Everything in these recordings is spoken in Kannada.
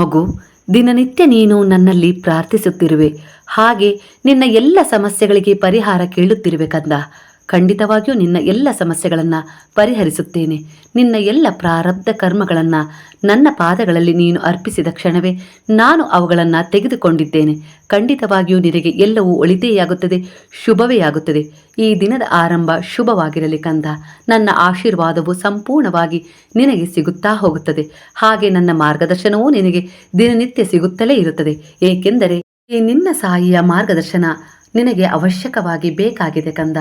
ಮಗು ದಿನನಿತ್ಯ ನೀನು ನನ್ನಲ್ಲಿ ಪ್ರಾರ್ಥಿಸುತ್ತಿರುವೆ. ಹಾಗೆ ನಿನ್ನ ಎಲ್ಲ ಸಮಸ್ಯೆಗಳಿಗೆ ಪರಿಹಾರ ಕೇಳುತ್ತಿರುವೆ ಕಂದ ಖಂಡಿತವಾಗಿಯೂ ನಿನ್ನ ಎಲ್ಲ ಸಮಸ್ಯೆಗಳನ್ನು ಪರಿಹರಿಸುತ್ತೇನೆ. ನಿನ್ನ ಎಲ್ಲ ಪ್ರಾರಬ್ಧ ಕರ್ಮಗಳನ್ನು ನನ್ನ ಪಾದಗಳಲ್ಲಿ ನೀನು ಅರ್ಪಿಸಿದ ಕ್ಷಣವೇ ನಾನು ಅವುಗಳನ್ನು ತೆಗೆದುಕೊಂಡಿದ್ದೇನೆ. ಖಂಡಿತವಾಗಿಯೂ ನಿನಗೆ ಎಲ್ಲವೂ ಒಳಿತೆಯಾಗುತ್ತದೆ, ಶುಭವೇ ಆಗುತ್ತದೆ. ಈ ದಿನದ ಆರಂಭ ಶುಭವಾಗಿರಲಿ ಕಂದ. ನನ್ನ ಆಶೀರ್ವಾದವು ಸಂಪೂರ್ಣವಾಗಿ ನಿನಗೆ ಸಿಗುತ್ತಾ ಹೋಗುತ್ತದೆ. ಹಾಗೆ ನನ್ನ ಮಾರ್ಗದರ್ಶನವೂ ನಿನಗೆ ದಿನನಿತ್ಯ ಸಿಗುತ್ತಲೇ ಇರುತ್ತದೆ. ಏಕೆಂದರೆ ಈ ನಿನ್ನ ಸಾಯಿಯ ಮಾರ್ಗದರ್ಶನ ನಿನಗೆ ಅವಶ್ಯಕವಾಗಿ ಬೇಕಾಗಿದೆ ಕಂದ.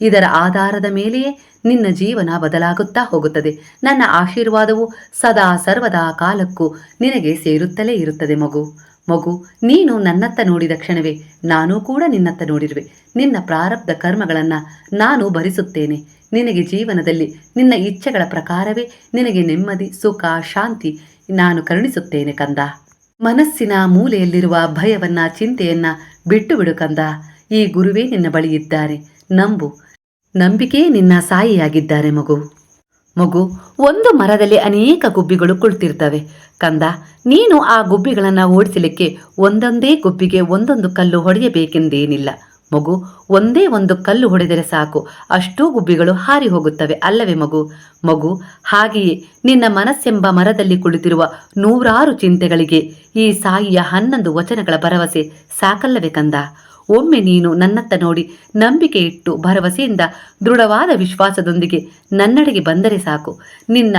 ಇದರ ಆಧಾರದ ಮೇಲೆಯೇ ನಿನ್ನ ಜೀವನ ಬದಲಾಗುತ್ತಾ ಹೋಗುತ್ತದೆ. ನನ್ನ ಆಶೀರ್ವಾದವು ಸದಾ ಸರ್ವದಾ ಕಾಲಕ್ಕೂ ನಿನಗೆ ಸೇರುತ್ತಲೇ ಇರುತ್ತದೆ ಮಗು. ಮಗು, ನೀನು ನನ್ನತ್ತ ನೋಡಿದ ಕ್ಷಣವೇ ನಾನೂ ಕೂಡ ನಿನ್ನತ್ತ ನೋಡಿರುವೆ. ನಿನ್ನ ಪ್ರಾರಬ್ಧ ಕರ್ಮಗಳನ್ನು ನಾನು ಭರಿಸುತ್ತೇನೆ. ನಿನಗೆ ಜೀವನದಲ್ಲಿ ನಿನ್ನ ಇಚ್ಛೆಗಳ ಪ್ರಕಾರವೇ ನಿನಗೆ ನೆಮ್ಮದಿ, ಸುಖ, ಶಾಂತಿ ನಾನು ಕರುಣಿಸುತ್ತೇನೆ ಕಂದ. ಮನಸ್ಸಿನ ಮೂಲೆಯಲ್ಲಿರುವ ಭಯವನ್ನ, ಚಿಂತೆಯನ್ನ ಬಿಟ್ಟು ಬಿಡು ಕಂದ. ಈ ಗುರುವೇ ನಿನ್ನ ಬಳಿ ಇದ್ದಾರೆ ನಂಬು ನಂಬಿಕೆ ನಿನ್ನ ಸಾಯಿಯಾಗಿದ್ದಾರೆ ಮಗು. ಮಗು, ಒಂದು ಮರದಲ್ಲಿ ಅನೇಕ ಗುಬ್ಬಿಗಳು ಕುಳಿತಿರ್ತವೆ. ಕಂದ, ನೀನು ಆ ಗುಬ್ಬಿಗಳನ್ನು ಓಡಿಸಲಿಕ್ಕೆ ಒಂದೊಂದೇ ಗುಬ್ಬಿಗೆ ಒಂದೊಂದು ಕಲ್ಲು ಹೊಡೆಯಬೇಕೆಂದೇನಿಲ್ಲ. ಮಗು, ಒಂದೇ ಒಂದು ಕಲ್ಲು ಹೊಡೆದರೆ ಸಾಕು. ಅಷ್ಟೂ ಗುಬ್ಬಿಗಳು ಹಾರಿ ಹೋಗುತ್ತವೆ ಅಲ್ಲವೇ ಮಗು? ಮಗು, ಹಾಗೆಯೇ ನಿನ್ನ ಮನಸ್ಸೆಂಬ ಮರದಲ್ಲಿ ಕುಳಿತಿರುವ ನೂರಾರು ಚಿಂತೆಗಳಿಗೆ ಈ ಸಾಯಿಯ ಹನ್ನೊಂದು ವಚನಗಳ ಭರವಸೆ ಸಾಕಲ್ಲವೇ ಕಂದ? ಒಮ್ಮೆ ನೀನು ನನ್ನತ್ತ ನೋಡಿ ನಂಬಿಕೆ ಇಟ್ಟು ಭರವಸೆಯಿಂದ ದೃಢವಾದ ವಿಶ್ವಾಸದೊಂದಿಗೆ ನನ್ನಡೆಗೆ ಬಂದರೆ ಸಾಕು. ನಿನ್ನ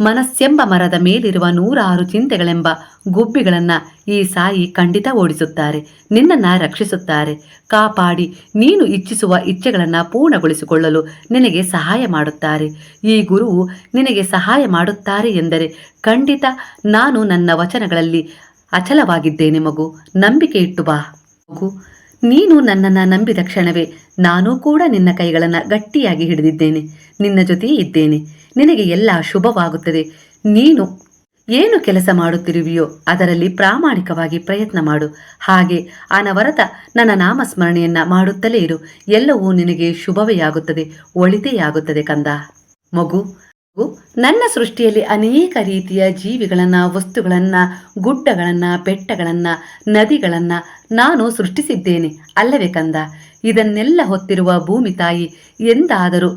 ಮನಸ್ಸೆಂಬ ಮರದ ಮೇಲಿರುವ ನೂರಾರು ಚಿಂತೆಗಳೆಂಬ ಗುಬ್ಬಿಗಳನ್ನ ಈ ಸಾಯಿ ಖಂಡಿತ ಓಡಿಸುತ್ತಾರೆ. ನಿನ್ನನ್ನ ರಕ್ಷಿಸುತ್ತಾರೆ. ಕಾಪಾಡಿ, ನೀನು ಇಚ್ಛಿಸುವ ಇಚ್ಛೆಗಳನ್ನು ಪೂರ್ಣಗೊಳಿಸಿಕೊಳ್ಳಲು ನಿನಗೆ ಸಹಾಯ ಮಾಡುತ್ತಾರೆ. ಈ ಗುರುವು ನಿನಗೆ ಸಹಾಯ ಮಾಡುತ್ತಾರೆ ಎಂದರೆ ಖಂಡಿತ ನಾನು ನನ್ನ ವಚನಗಳಲ್ಲಿ ಅಚಲವಾಗಿದ್ದೇನೆ ಮಗು. ನಂಬಿಕೆ ಇಟ್ಟು ಬಾ. ಮಗು ನೀನು ನನ್ನನ್ನು ನಂಬಿದ ಕ್ಷಣವೇ ನಾನೂ ಕೂಡ ನಿನ್ನ ಕೈಗಳನ್ನು ಗಟ್ಟಿಯಾಗಿ ಹಿಡಿದಿದ್ದೇನೆ. ನಿನ್ನ ಜೊತೆಯೇ ಇದ್ದೇನೆ. ನಿನಗೆ ಎಲ್ಲ ಶುಭವಾಗುತ್ತದೆ. ನೀನು ಏನು ಕೆಲಸ ಮಾಡುತ್ತಿರುವಿಯೋ ಅದರಲ್ಲಿ ಪ್ರಾಮಾಣಿಕವಾಗಿ ಪ್ರಯತ್ನ ಮಾಡು. ಹಾಗೆ ಅನವರತ ನನ್ನ ನಾಮಸ್ಮರಣೆಯನ್ನ ಮಾಡುತ್ತಲೇ ಇರು. ಎಲ್ಲವೂ ನಿನಗೆ ಶುಭವೇ ಆಗುತ್ತದೆ. ಒಳಿತೆಯಾಗುತ್ತದೆ ಕಂದ. ಮಗು ನನ್ನ ಸೃಷ್ಟಿಯಲ್ಲಿ ಅನೇಕ ರೀತಿಯ ಜೀವಿಗಳನ್ನು, ವಸ್ತುಗಳನ್ನು, ಗುಡ್ಡಗಳನ್ನು, ಬೆಟ್ಟಗಳನ್ನು, ನದಿಗಳನ್ನು ನಾನು ಸೃಷ್ಟಿಸಿದ್ದೇನೆ. ಅಲ್ಲವೇ ಕಂದ, ಇದನ್ನೆಲ್ಲ ಹೊತ್ತಿರುವ ಭೂಮಿ ತಾಯಿ ಎಂದಾದರೂ,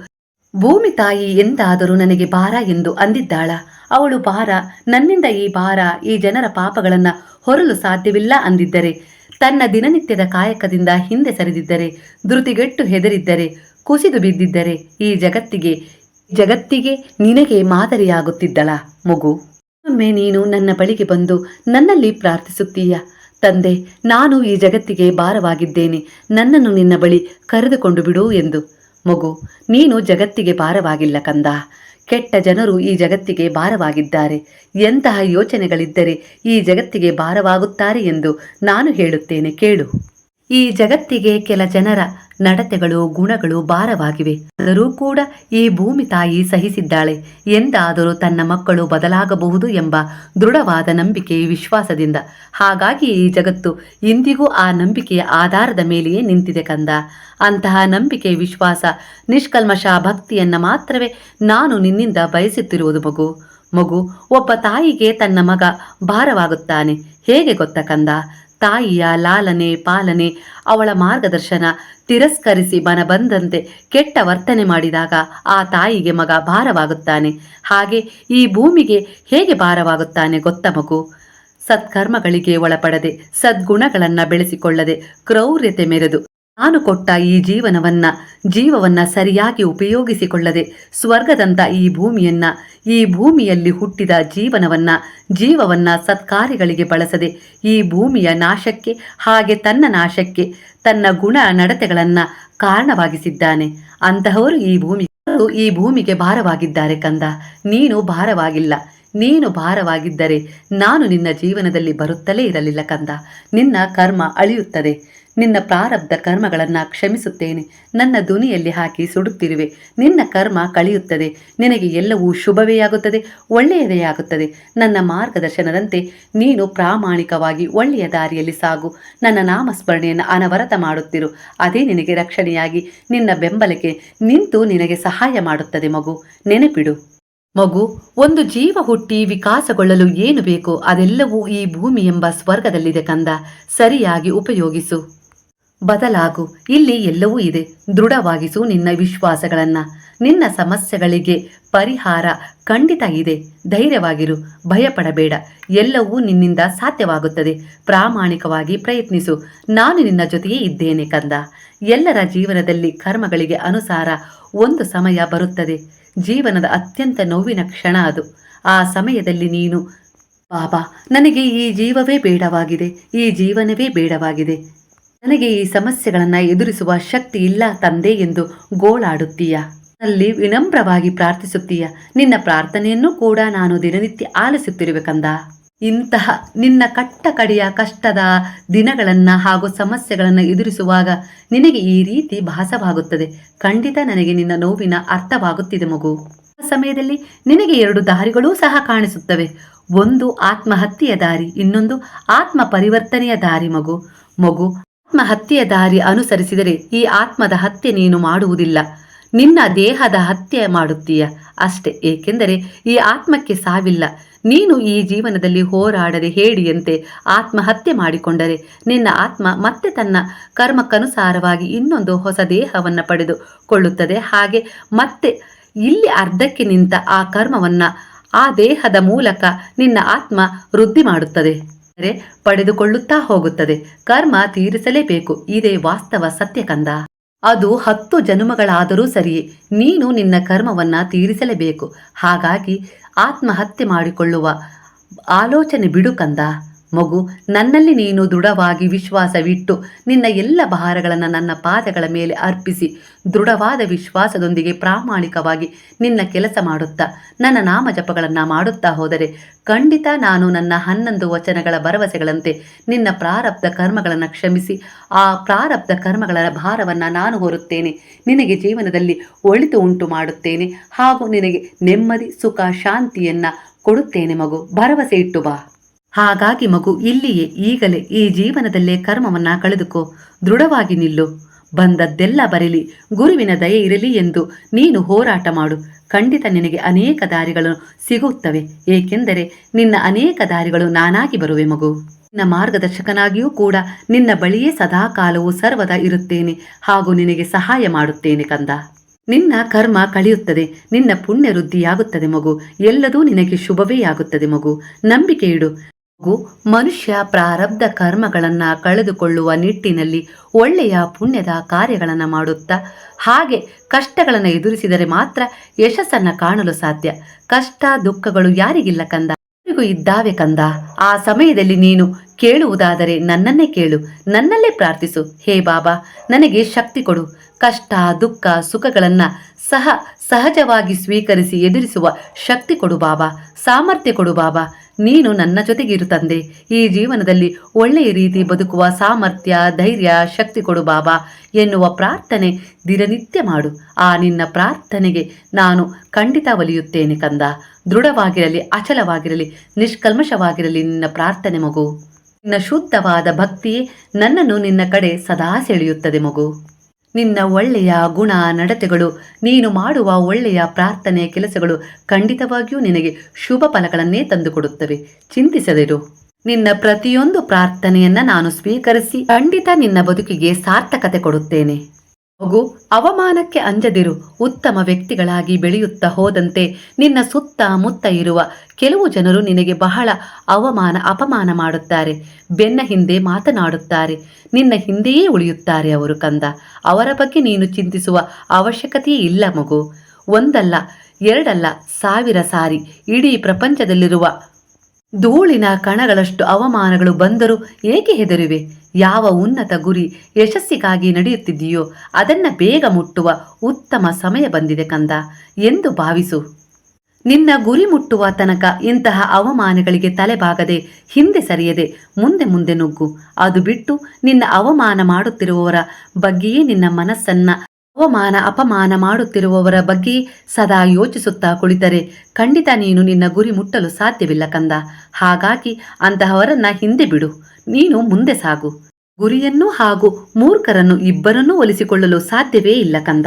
ಭೂಮಿ ತಾಯಿ ಎಂದಾದರೂ ನನಗೆ ಭಾರ ಎಂದು ಅಂದಿದ್ದಾಳ. ಅವಳು ಭಾರ, ನನ್ನಿಂದ ಈ ಭಾರ, ಈ ಜನರ ಪಾಪಗಳನ್ನು ಹೊರಲು ಸಾಧ್ಯವಿಲ್ಲ ಅಂದಿದ್ದರೆ, ತನ್ನ ದಿನನಿತ್ಯದ ಕಾಯಕದಿಂದ ಹಿಂದೆ ಸರಿದಿದ್ದರೆ, ಧೃತಿಗೆಟ್ಟು ಹೆದರಿದ್ದರೆ, ಕುಸಿದು ಬಿದ್ದಿದ್ದರೆ, ಈ ಜಗತ್ತಿಗೆ ಜಗತ್ತಿಗೆ ನಿನಗೆ ಮಾದರಿಯಾಗುತ್ತಿದ್ದಳ ಮಗು. ಒಮ್ಮೆ ನೀನು ನನ್ನ ಬಳಿಗೆ ಬಂದು ನನ್ನಲ್ಲಿ ಪ್ರಾರ್ಥಿಸುತ್ತೀಯ. ತಂದೆ, ನಾನು ಈ ಜಗತ್ತಿಗೆ ಭಾರವಾಗಿದ್ದೇನೆ. ನನ್ನನ್ನು ನಿನ್ನ ಬಳಿ ಕರೆದುಕೊಂಡು ಬಿಡು ಎಂದು. ಮಗು, ನೀನು ಜಗತ್ತಿಗೆ ಭಾರವಾಗಿಲ್ಲ ಕಂದ. ಕೆಟ್ಟ ಜನರು ಈ ಜಗತ್ತಿಗೆ ಭಾರವಾಗಿದ್ದಾರೆ. ಎಂತಹ ಯೋಚನೆಗಳಿದ್ದರೆ ಈ ಜಗತ್ತಿಗೆ ಭಾರವಾಗುತ್ತಾರೆ ಎಂದು ನಾನು ಹೇಳುತ್ತೇನೆ, ಕೇಳು. ಈ ಜಗತ್ತಿಗೆ ಕೆಲ ಜನರ ನಡತೆಗಳು, ಗುಣಗಳು ಭಾರವಾಗಿವೆ. ಆದರೂ ಕೂಡ ಈ ಭೂಮಿ ತಾಯಿ ಸಹಿಸಿದ್ದಾಳೆ. ಎಂದಾದರೂ ತನ್ನ ಮಕ್ಕಳು ಬದಲಾಗಬಹುದು ಎಂಬ ದೃಢವಾದ ನಂಬಿಕೆ ವಿಶ್ವಾಸದಿಂದ. ಹಾಗಾಗಿ ಈ ಜಗತ್ತು ಇಂದಿಗೂ ಆ ನಂಬಿಕೆಯ ಆಧಾರದ ಮೇಲೆಯೇ ನಿಂತಿದೆ ಕಂದ. ಅಂತಹ ನಂಬಿಕೆ, ವಿಶ್ವಾಸ ನಿಷ್ಕಲ್ಮಶ ಭಕ್ತಿಯನ್ನ ಮಾತ್ರವೇ ನಾನು ನಿನ್ನಿಂದ ಬಯಸುತ್ತಿರುವುದು ಮಗು. ಮಗು, ಒಬ್ಬ ತಾಯಿಗೆ ತನ್ನ ಮಗ ಭಾರವಾಗುತ್ತಾನೆ. ಹೇಗೆ ಗೊತ್ತ ಕಂದ? ತಾಯಿಯ ಲಾಲನೆ ಪಾಲನೆ ಅವಳ ಮಾರ್ಗದರ್ಶನ ತಿರಸ್ಕರಿಸಿ ಮನ ಬಂದಂತೆ ಕೆಟ್ಟ ವರ್ತನೆ ಮಾಡಿದಾಗ ಆ ತಾಯಿಗೆ ಮಗ ಭಾರವಾಗುತ್ತಾನೆ. ಹಾಗೆ ಈ ಭೂಮಿಗೆ ಹೇಗೆ ಭಾರವಾಗುತ್ತಾನೆ ಗೊತ್ತ ಮಗು? ಸತ್ಕರ್ಮಗಳಿಗೆ ಒಳಪಡದೆ ಸದ್ಗುಣಗಳನ್ನು ಬೆಳೆಸಿಕೊಳ್ಳದೆ ಕ್ರೌರ್ಯತೆ ಮೆರೆದು ನಾನು ಕೊಟ್ಟ ಈ ಜೀವನವನ್ನ, ಜೀವವನ್ನ ಸರಿಯಾಗಿ ಉಪಯೋಗಿಸಿಕೊಳ್ಳದೆ ಸ್ವರ್ಗದಂತ ಈ ಭೂಮಿಯನ್ನ, ಈ ಭೂಮಿಯಲ್ಲಿ ಹುಟ್ಟಿದ ಜೀವನವನ್ನ, ಜೀವವನ್ನ ಸತ್ಕಾರ್ಯಗಳಿಗೆ ಬಳಸದೆ ಈ ಭೂಮಿಯ ನಾಶಕ್ಕೆ, ಹಾಗೆ ತನ್ನ ನಾಶಕ್ಕೆ, ತನ್ನ ಗುಣ ನಡತೆಗಳನ್ನ ಕಾರಣವಾಗಿಸಿದ್ದಾನೆ. ಅಂತಹವರು ಈ ಭೂಮಿ ಈ ಭೂಮಿಗೆ ಭಾರವಾಗಿದ್ದಾರೆ ಕಂದ. ನೀನು ಭಾರವಾಗಿಲ್ಲ. ನೀನು ಭಾರವಾಗಿದ್ದರೆ ನಾನು ನಿನ್ನ ಜೀವನದಲ್ಲಿ ಬರುತ್ತಲೇ ಇರಲಿಲ್ಲ ಕಂದ. ನಿನ್ನ ಕರ್ಮ ಅಳಿಯುತ್ತದೆ. ನಿನ್ನ ಪ್ರಾರಬ್ಧ ಕರ್ಮಗಳನ್ನು ಕ್ಷಮಿಸುತ್ತೇನೆ. ನನ್ನ ಧ್ವನಿಯಲ್ಲಿ ಹಾಕಿ ಸುಡುತ್ತಿರುವೆ. ನಿನ್ನ ಕರ್ಮ ಕಳೆಯುತ್ತದೆ. ನಿನಗೆ ಎಲ್ಲವೂ ಶುಭವೇ ಆಗುತ್ತದೆ, ಒಳ್ಳೆಯದೇ ಆಗುತ್ತದೆ. ನನ್ನ ಮಾರ್ಗದರ್ಶನದಂತೆ ನೀನು ಪ್ರಾಮಾಣಿಕವಾಗಿ ಒಳ್ಳೆಯ ದಾರಿಯಲ್ಲಿ ಸಾಗು. ನನ್ನ ನಾಮಸ್ಮರಣೆಯನ್ನು ಅನವರತ ಮಾಡುತ್ತಿರು. ಅದೇ ನಿನಗೆ ರಕ್ಷಣೆಯಾಗಿ ನಿನ್ನ ಬೆಂಬಲಕ್ಕೆ ನಿಂತು ನಿನಗೆ ಸಹಾಯ ಮಾಡುತ್ತದೆ ಮಗು. ನೆನಪಿಡು. ಮಗು, ಒಂದು ಜೀವ ಹುಟ್ಟಿ ವಿಕಾಸಗೊಳ್ಳಲು ಏನು ಬೇಕೋ? ಅದೆಲ್ಲವೂ ಈ ಭೂಮಿ ಎಂಬ ಸ್ವರ್ಗದಲ್ಲಿದೆ ಕಂದ. ಸರಿಯಾಗಿ ಉಪಯೋಗಿಸು. ಬದಲಾಗು. ಇಲ್ಲಿ ಎಲ್ಲವೂ ಇದೆ. ದೃಢವಾಗಿಸು ನಿನ್ನ ವಿಶ್ವಾಸಗಳನ್ನ. ನಿನ್ನ ಸಮಸ್ಯೆಗಳಿಗೆ ಪರಿಹಾರ ಖಂಡಿತ ಇದೆ. ಧೈರ್ಯವಾಗಿರು. ಭಯಪಡಬೇಡ. ಎಲ್ಲವೂ ನಿನ್ನಿಂದ ಸಾಧ್ಯವಾಗುತ್ತದೆ. ಪ್ರಾಮಾಣಿಕವಾಗಿ ಪ್ರಯತ್ನಿಸು. ನಾನು ನಿನ್ನ ಜೊತೆಯೇ ಇದ್ದೇನೆ ಕಂದ. ಎಲ್ಲರ ಜೀವನದಲ್ಲಿ ಕರ್ಮಗಳಿಗೆ ಅನುಸಾರ ಒಂದು ಸಮಯ ಬರುತ್ತದೆ. ಜೀವನದ ಅತ್ಯಂತ ನೋವಿನ ಕ್ಷಣ ಅದು. ಆ ಸಮಯದಲ್ಲಿ ನೀನು, ಬಾಬಾ, ನನಗೆ ಈ ಜೀವವೇ ಬೇಡವಾಗಿದೆ. ಈ ಜೀವನವೇ ಬೇಡವಾಗಿದೆ. ನನಗೆ ಈ ಸಮಸ್ಯೆಗಳನ್ನು ಎದುರಿಸುವ ಶಕ್ತಿ ಇಲ್ಲ ತಂದೆ ಎಂದು ಗೋಳಾಡುತ್ತೀಯ? ಅಲ್ಲಿ ವಿನಮ್ರವಾಗಿ ಪ್ರಾರ್ಥಿಸುತ್ತೀಯ? ನಿನ್ನ ಪ್ರಾರ್ಥನೆಯನ್ನು ಕೂಡ ನಾನು ದಿನನಿತ್ಯ ಆಲಿಸುತ್ತಿರುವೆ ಕಂದ ಇಂತಹ ನಿನ್ನ ಕಟ್ಟ ಕಡೆಯ ಕಷ್ಟದ ದಿನಗಳನ್ನು ಹಾಗೂ ಸಮಸ್ಯೆಗಳನ್ನು ಎದುರಿಸುವಾಗ ನಿನಗೆ ಈ ರೀತಿ ಭಾಸವಾಗುತ್ತದೆ. ಖಂಡಿತ ನನಗೆ ನಿನ್ನ ನೋವಿನ ಅರ್ಥವಾಗುತ್ತಿದೆ ಮಗು. ಆ ಸಮಯದಲ್ಲಿ ನಿನಗೆ ಎರಡು ದಾರಿಗಳೂ ಸಹ ಕಾಣಿಸುತ್ತವೆ. ಒಂದು ಆತ್ಮಹತ್ಯೆಯ ದಾರಿ, ಇನ್ನೊಂದು ಆತ್ಮ ಪರಿವರ್ತನೆಯ ದಾರಿ ಮಗು. ಮಗು ಆತ್ಮಹತ್ಯೆಯ ದಾರಿ ಅನುಸರಿಸಿದರೆ ಈ ಆತ್ಮದ ಹತ್ಯೆ ನೀನು ಮಾಡುವುದಿಲ್ಲ. ನಿನ್ನ ದೇಹದ ಹತ್ಯೆ ಮಾಡುತ್ತೀಯ. ಅಷ್ಟೇ, ಏಕೆಂದರೆ ಈ ಆತ್ಮಕ್ಕೆ ಸಾವಿಲ್ಲ. ನೀನು ಈ ಜೀವನದಲ್ಲಿ ಹೋರಾಡದೆ ಹೇಳಿಯಂತೆ ಆತ್ಮಹತ್ಯೆ ಮಾಡಿಕೊಂಡರೆ ನಿನ್ನ ಆತ್ಮ ಮತ್ತೆ ತನ್ನ ಕರ್ಮಕ್ಕನುಸಾರವಾಗಿ ಇನ್ನೊಂದು ಹೊಸ ದೇಹವನ್ನು ಪಡೆದುಕೊಳ್ಳುತ್ತದೆ ಹಾಗೆ ಮತ್ತೆ ಇಲ್ಲಿ ಅರ್ಧಕ್ಕೆ ನಿಂತ ಆ ಕರ್ಮವನ್ನ ಆ ದೇಹದ ಮೂಲಕ ನಿನ್ನ ಆತ್ಮ ವೃದ್ಧಿ ಮಾಡುತ್ತದೆ. ಪಡೆದುಕೊಳ್ಳುತ್ತಾ ಹೋಗುತ್ತದೆ. ಕರ್ಮ ತೀರಿಸಲೇಬೇಕು. ಇದೇ ವಾಸ್ತವ ಸತ್ಯಕಂದ. ಅದು ಹತ್ತು ಜನ್ಮಗಳಾದರೂ ಸರಿಯೇ. ನೀನು ನಿನ್ನ ಕರ್ಮವನ್ನ ತೀರಿಸಲೇಬೇಕು. ಹಾಗಾಗಿ ಆತ್ಮಹತ್ಯೆ ಮಾಡಿಕೊಳ್ಳುವ ಆಲೋಚನೆ ಬಿಡು ಕಂದ. ಮಗು, ನನ್ನಲ್ಲಿ ನೀನು ದೃಢವಾಗಿ ವಿಶ್ವಾಸವಿಟ್ಟು ನಿನ್ನ ಎಲ್ಲ ಭಾರಗಳನ್ನು ನನ್ನ ಪಾದಗಳ ಮೇಲೆ ಅರ್ಪಿಸಿ, ದೃಢವಾದ ವಿಶ್ವಾಸದೊಂದಿಗೆ ಪ್ರಾಮಾಣಿಕವಾಗಿ ನಿನ್ನ ಕೆಲಸ ಮಾಡುತ್ತಾ, ನನ್ನ ನಾಮ ಜಪಗಳನ್ನು ಮಾಡುತ್ತಾ ಹೋದರೆ, ಖಂಡಿತ ನಾನು ನನ್ನ ಹನ್ನೊಂದು ವಚನಗಳ ಭರವಸೆಗಳಂತೆ ನಿನ್ನ ಪ್ರಾರಬ್ಧ ಕರ್ಮಗಳನ್ನು ಕ್ಷಮಿಸಿ, ಆ ಪ್ರಾರಬ್ಧ ಕರ್ಮಗಳ ಭಾರವನ್ನು ನಾನು ಹೊರುತ್ತೇನೆ. ನಿನಗೆ ಜೀವನದಲ್ಲಿ ಒಳಿತು ಉಂಟು ಮಾಡುತ್ತೇನೆ ಹಾಗೂ ನಿನಗೆ ನೆಮ್ಮದಿ, ಸುಖ, ಶಾಂತಿಯನ್ನು ಕೊಡುತ್ತೇನೆ ಮಗು. ಭರವಸೆ ಇಟ್ಟು ಬಾ. ಹಾಗಾಗಿ ಮಗು ಇಲ್ಲಿಯೇ ಈಗಲೇ ಈ ಜೀವನದಲ್ಲೇ ಕರ್ಮವನ್ನ ಕಳೆದುಕೋ, ದೃಢವಾಗಿ ನಿಲ್ಲು. ಬಂದದ್ದೆಲ್ಲ ಬರಲಿ, ಗುರುವಿನ ದಯೆ ಇರಲಿ ಎಂದು ನೀನು ಹೋರಾಟ ಮಾಡು. ಖಂಡಿತ ನಿನಗೆ ಅನೇಕ ದಾರಿಗಳು ಸಿಗುತ್ತವೆ, ಏಕೆಂದರೆ ನಿನ್ನ ಅನೇಕ ದಾರಿಗಳು ನಾನಾಗಿ ಬರುವೆ ಮಗು. ನಿನ್ನ ಮಾರ್ಗದರ್ಶಕನಾಗಿಯೂ ಕೂಡ ನಿನ್ನ ಬಳಿಯೇ ಸದಾಕಾಲವೂ ಸರ್ವದ ಇರುತ್ತೇನೆ ಹಾಗೂ ನಿನಗೆ ಸಹಾಯ ಮಾಡುತ್ತೇನೆ ಕಂದ. ನಿನ್ನ ಕರ್ಮ ಕಳೆಯುತ್ತದೆ, ನಿನ್ನ ಪುಣ್ಯ ವೃದ್ಧಿಯಾಗುತ್ತದೆ ಮಗು. ಎಲ್ಲದೂ ನಿನಗೆ ಶುಭವೇ ಆಗುತ್ತದೆ ಮಗು. ನಂಬಿಕೆ ಇಡು. ಮಗು ಮನುಷ್ಯ ಪ್ರಾರಬ್ಧ ಕರ್ಮಗಳನ್ನು ಕಳೆದುಕೊಳ್ಳುವ ನಿಟ್ಟಿನಲ್ಲಿ ಒಳ್ಳೆಯ ಪುಣ್ಯದ ಕಾರ್ಯಗಳನ್ನು ಮಾಡುತ್ತಾ, ಹಾಗೆ ಕಷ್ಟಗಳನ್ನು ಎದುರಿಸಿದರೆ ಮಾತ್ರ ಯಶಸ್ಸನ್ನ ಕಾಣಲು ಸಾಧ್ಯ. ಕಷ್ಟ ದುಃಖಗಳು ಯಾರಿಗಿಲ್ಲ ಕಂದ. ಇದ್ದಾವೆ ಕಂದ. ಆ ಸಮಯದಲ್ಲಿ ನೀನು ಕೇಳುವುದಾದರೆ ನನ್ನನ್ನೇ ಕೇಳು, ನನ್ನಲ್ಲೇ ಪ್ರಾರ್ಥಿಸು. ಹೇ ಬಾಬಾ, ನನಗೆ ಶಕ್ತಿ ಕೊಡು. ಕಷ್ಟ, ದುಃಖ, ಸುಖಗಳನ್ನ ಸಹ ಸಹಜವಾಗಿ ಸ್ವೀಕರಿಸಿ ಎದುರಿಸುವ ಶಕ್ತಿ ಕೊಡು ಬಾಬಾ, ಸಾಮರ್ಥ್ಯ ಕೊಡು ಬಾಬಾ. ನೀನು ನನ್ನ ಜೊತೆಗಿರು ತಂದೆ. ಈ ಜೀವನದಲ್ಲಿ ಒಳ್ಳೆಯ ರೀತಿ ಬದುಕುವ ಸಾಮರ್ಥ್ಯ, ಧೈರ್ಯ, ಶಕ್ತಿ ಕೊಡು ಬಾಬಾ. ಎನ್ನುವ ಪ್ರಾರ್ಥನೆ ದಿನನಿತ್ಯ ಮಾಡು. ಆ ನಿನ್ನ ಪ್ರಾರ್ಥನೆಗೆ ನಾನು ಖಂಡಿತ ಒಲಿಯುತ್ತೇನೆ ಕಂದ. ದೃಢವಾಗಿರಲಿ, ಅಚಲವಾಗಿರಲಿ, ನಿಷ್ಕಲ್ಮಶವಾಗಿರಲಿ ನಿನ್ನ ಪ್ರಾರ್ಥನೆ ಮಗು. ನಿನ್ನ ಶುದ್ಧವಾದ ಭಕ್ತಿ ನನ್ನನ್ನು ನಿನ್ನ ಕಡೆ ಸದಾ ಸೆಳೆಯುತ್ತದೆ ಮಗು. ನಿನ್ನ ಒಳ್ಳೆಯ ಗುಣ ನಡತೆಗಳು, ನೀನು ಮಾಡುವ ಒಳ್ಳೆಯ ಪ್ರಾರ್ಥನೆ ಕೆಲಸಗಳು ಖಂಡಿತವಾಗಿಯೂ ನಿನಗೆ ಶುಭ ಫಲಗಳನ್ನೇ ತಂದುಕೊಡುತ್ತವೆ. ಚಿಂತಿಸದಿರು. ನಿನ್ನ ಪ್ರತಿಯೊಂದು ಪ್ರಾರ್ಥನೆಯನ್ನ ನಾನು ಸ್ವೀಕರಿಸಿ ಖಂಡಿತ ನಿನ್ನ ಬದುಕಿಗೆ ಸಾರ್ಥಕತೆ ಕೊಡುತ್ತೇನೆ. ಮಗು ಅವಮಾನಕ್ಕೆ ಅಂಜದಿರು, ಉತ್ತಮ ವ್ಯಕ್ತಿಗಳಾಗಿ ಬೆಳೆಯುತ್ತಾ ಹೋದಂತೆ ನಿನ್ನ ಸುತ್ತ ಮುತ್ತ ಇರುವ ಕೆಲವು ಜನರು ನಿನಗೆ ಬಹಳ ಅವಮಾನ, ಅಪಮಾನ ಮಾಡುತ್ತಾರೆ. ಬೆನ್ನ ಹಿಂದೆ ಮಾತನಾಡುತ್ತಾರೆ. ನಿನ್ನ ಹಿಂದೆಯೇ ಉಳಿಯುತ್ತಾರೆ ಅವರು ಕಂದ. ಅವರ ಬಗ್ಗೆ ನೀನು ಚಿಂತಿಸುವ ಅವಶ್ಯಕತೆಯೇ ಇಲ್ಲ ಮಗು. ಒಂದಲ್ಲ, ಎರಡಲ್ಲ, ಸಾವಿರ ಸಾರಿ ಇಡೀ ಪ್ರಪಂಚದಲ್ಲಿರುವ ಧೂಳಿನ ಕಣಗಳಷ್ಟು ಅವಮಾನಗಳು ಬಂದರೂ ಏಕೆ ಹೆದರಿವೆ? ಯಾವ ಉನ್ನತ ಗುರಿ ಯಶಸ್ಸಿಗಾಗಿ ನಡೆಯುತ್ತಿದೆಯೋ ಅದನ್ನ ಬೇಗ ಮುಟ್ಟುವ ಉತ್ತಮ ಸಮಯ ಬಂದಿದೆ ಕಂದ. ಎಂದು ಭಾವಿಸು. ನಿನ್ನ ಗುರಿ ಮುಟ್ಟುವ ತನಕ ಇಂತಹ ಅವಮಾನಗಳಿಗೆ ತಲೆಬಾಗದೆ, ಹಿಂದೆ ಸರಿಯದೆ, ಮುಂದೆ ಮುಂದೆ ನುಗ್ಗು. ಅದು ಬಿಟ್ಟು ನಿನ್ನ ಅವಮಾನ ಮಾಡುತ್ತಿರುವವರ ಬಗ್ಗೆಯೇ ನಿನ್ನ ಮನಸ್ಸನ್ನ ಅವಮಾನ ಅಪಮಾನ ಮಾಡುತ್ತಿರುವವರ ಬಗ್ಗೆ ಸದಾ ಯೋಚಿಸುತ್ತಾ ಕುಳಿತರೆ. ಖಂಡಿತ ನೀನು ನಿನ್ನ ಗುರಿ ಮುಟ್ಟಲು ಸಾಧ್ಯವಿಲ್ಲ ಕಂದ. ಹಾಗಾಗಿ ಅಂತಹವರನ್ನ ಹಿಂದೆ ಬಿಡು. ನೀನು ಮುಂದೆ ಸಾಗು. ಗುರಿಯನ್ನು ಹಾಗೂ ಮೂರ್ಖರನ್ನು ಇಬ್ಬರನ್ನೂ ಒಲಿಸಿಕೊಳ್ಳಲು ಸಾಧ್ಯವೇ ಇಲ್ಲ ಕಂದ.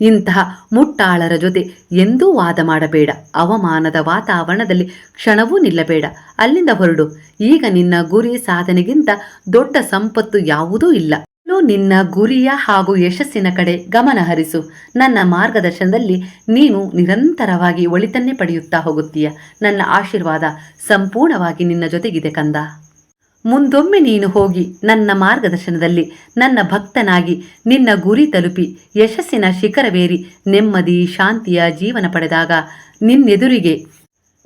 ಇಂತಹ ಮುಟ್ಟಾಳರ ಜೊತೆ ಎಂದೂ ವಾದ ಮಾಡಬೇಡ. ಅವಮಾನದ ವಾತಾವರಣದಲ್ಲಿ ಕ್ಷಣವೂ ನಿಲ್ಲಬೇಡ. ಅಲ್ಲಿಂದ ಹೊರಡು. ಈಗ ನಿನ್ನ ಗುರಿ ಸಾಧನೆಗಿಂತ ದೊಡ್ಡ ಸಂಪತ್ತು ಯಾವುದೂ ಇಲ್ಲ. ಇನ್ನು ನಿನ್ನ ಗುರಿಯ ಹಾಗೂ ಯಶಸ್ಸಿನ ಕಡೆ ಗಮನ ಹರಿಸು. ನನ್ನ ಮಾರ್ಗದರ್ಶನದಲ್ಲಿ ನೀನು ನಿರಂತರವಾಗಿ ಒಳಿತನ್ನೇ ಪಡೆಯುತ್ತಾ ಹೋಗುತ್ತೀಯ. ನನ್ನ ಆಶೀರ್ವಾದ ಸಂಪೂರ್ಣವಾಗಿ ನಿನ್ನ ಜೊತೆಗಿದೆ ಕಂದ. ಮುಂದೊಮ್ಮೆ ನೀನು ಹೋಗಿ ನನ್ನ ಮಾರ್ಗದರ್ಶನದಲ್ಲಿ ನನ್ನ ಭಕ್ತನಾಗಿ ನಿನ್ನ ಗುರಿ ತಲುಪಿ ಯಶಸ್ಸಿನ ಶಿಖರವೇರಿ ನೆಮ್ಮದಿ ಶಾಂತಿಯ ಜೀವನ ಪಡೆದಾಗ ನಿನ್ನೆದುರಿಗೆ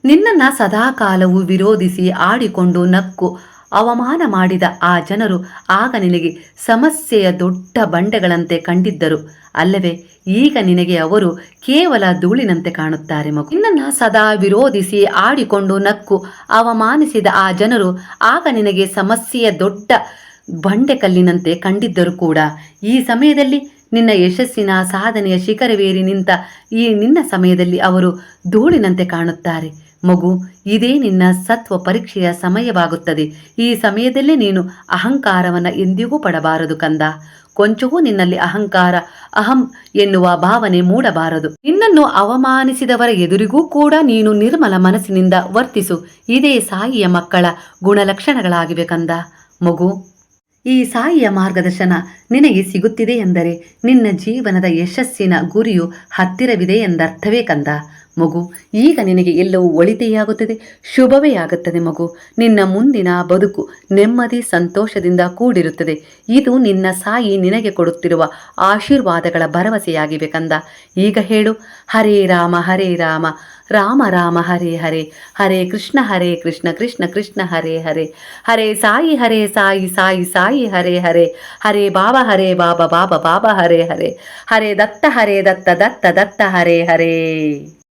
ನಿನ್ನನ್ನ ಸದಾಕಾಲವು ವಿರೋಧಿಸಿ ಆಡಿಕೊಂಡು ನಕ್ಕು ಅವಮಾನ ಮಾಡಿದ ಆ ಜನರು ಆಗ ನಿನಗೆ ಸಮಸ್ಯೆಯ ದೊಡ್ಡ ಬಂಡೆಗಳಂತೆ ಕಂಡಿದ್ದರು. ಅಲ್ಲವೇ, ಈಗ ನಿನಗೆ ಅವರು ಕೇವಲ ಧೂಳಿನಂತೆ ಕಾಣುತ್ತಾರೆ ಮಗು. ನಿನ್ನನ್ನು ಸದಾ ವಿರೋಧಿಸಿ ಆಡಿಕೊಂಡು ನಕ್ಕು ಅವಮಾನಿಸಿದ ಆ ಜನರು ಆಗ ನಿನಗೆ ಸಮಸ್ಯೆಯ ದೊಡ್ಡ ಬಂಡೆ ಕಲ್ಲಿನಂತೆ ಕಂಡಿದ್ದರು ಕೂಡ. ಈ ಸಮಯದಲ್ಲಿ ನಿನ್ನ ಯಶಸ್ಸಿನ ಸಾಧನೆಯ ಶಿಖರವೇರಿ ನಿಂತ ಈ ನಿನ್ನ ಸಮಯದಲ್ಲಿ ಅವರು ಧೂಳಿನಂತೆ ಕಾಣುತ್ತಾರೆ. ಮಗು, ಇದೇ ನಿನ್ನ ಸತ್ವ ಪರೀಕ್ಷೆಯ ಸಮಯವಾಗುತ್ತದೆ. ಈ ಸಮಯದಲ್ಲೇ ನೀನು ಅಹಂಕಾರವನ್ನು ಎಂದಿಗೂ ಪಡಬಾರದು ಕಂದ. ಕೊಂಚವೂ ನಿನ್ನಲ್ಲಿ ಅಹಂಕಾರ, ಅಹಂ ಎನ್ನುವ ಭಾವನೆ ಮೂಡಬಾರದು. ನಿನ್ನನ್ನು ಅವಮಾನಿಸಿದವರ ಎದುರಿಗೂ ಕೂಡ ನೀನು ನಿರ್ಮಲ ಮನಸ್ಸಿನಿಂದ ವರ್ತಿಸು. ಇದೇ ಸಾಯಿಯ ಮಕ್ಕಳ ಗುಣಲಕ್ಷಣಗಳಾಗಿವೆ ಕಂದ. ಮಗು, ಈ ಸಾಯಿಯ ಮಾರ್ಗದರ್ಶನ ನಿನಗೆ ಸಿಗುತ್ತಿದೆ ಎಂದರೆ ನಿನ್ನ ಜೀವನದ ಯಶಸ್ಸಿನ ಗುರಿಯು ಹತ್ತಿರವಿದೆ ಎಂದರ್ಥವೇ ಕಂದ. ಮಗು, ಈಗ ನಿನಗೆ ಎಲ್ಲವೂ ಒಳಿತೆಯಾಗುತ್ತದೆ, ಶುಭವೇ ಆಗುತ್ತದೆ ಮಗು. ನಿನ್ನ ಮುಂದಿನ ಬದುಕು ನೆಮ್ಮದಿ ಸಂತೋಷದಿಂದ ಕೂಡಿರುತ್ತದೆ. ಇದು ನಿನ್ನ ಸಾಯಿ ನಿನಗೆ ಕೊಡುತ್ತಿರುವ ಆಶೀರ್ವಾದಗಳ ಭರವಸೆಯಾಗಿವೆ ಕಂದ. ಈಗ ಹೇಳು, ಹರೇ ರಾಮ ಹರೇ ರಾಮ. ರಾಮ ರಾಮ, ಹರೇ ಹರೇ. ಹರೇ ಕೃಷ್ಣ ಹರೇ ಕೃಷ್ಣ ಕೃಷ್ಣ ಕೃಷ್ಣ, ಹರೇ ಹರೇ. ಹರೇ ಸಾಯಿ ಹರೇ ಸಾಯಿ ಸಾಯಿ ಸಾಯಿ, ಹರೇ ಹರೇ. ಹರೇ ಬಾಬಾ ಹರೇ ಬಾಬಾ ಬಾಬಾ ಬಾಬಾ, ಹರೇ ಹರೇ. ಹರೇ ದತ್ತ ಹರೇ ದತ್ತ ದತ್ತ ದತ್ತ, ಹರೇ ಹರೇ.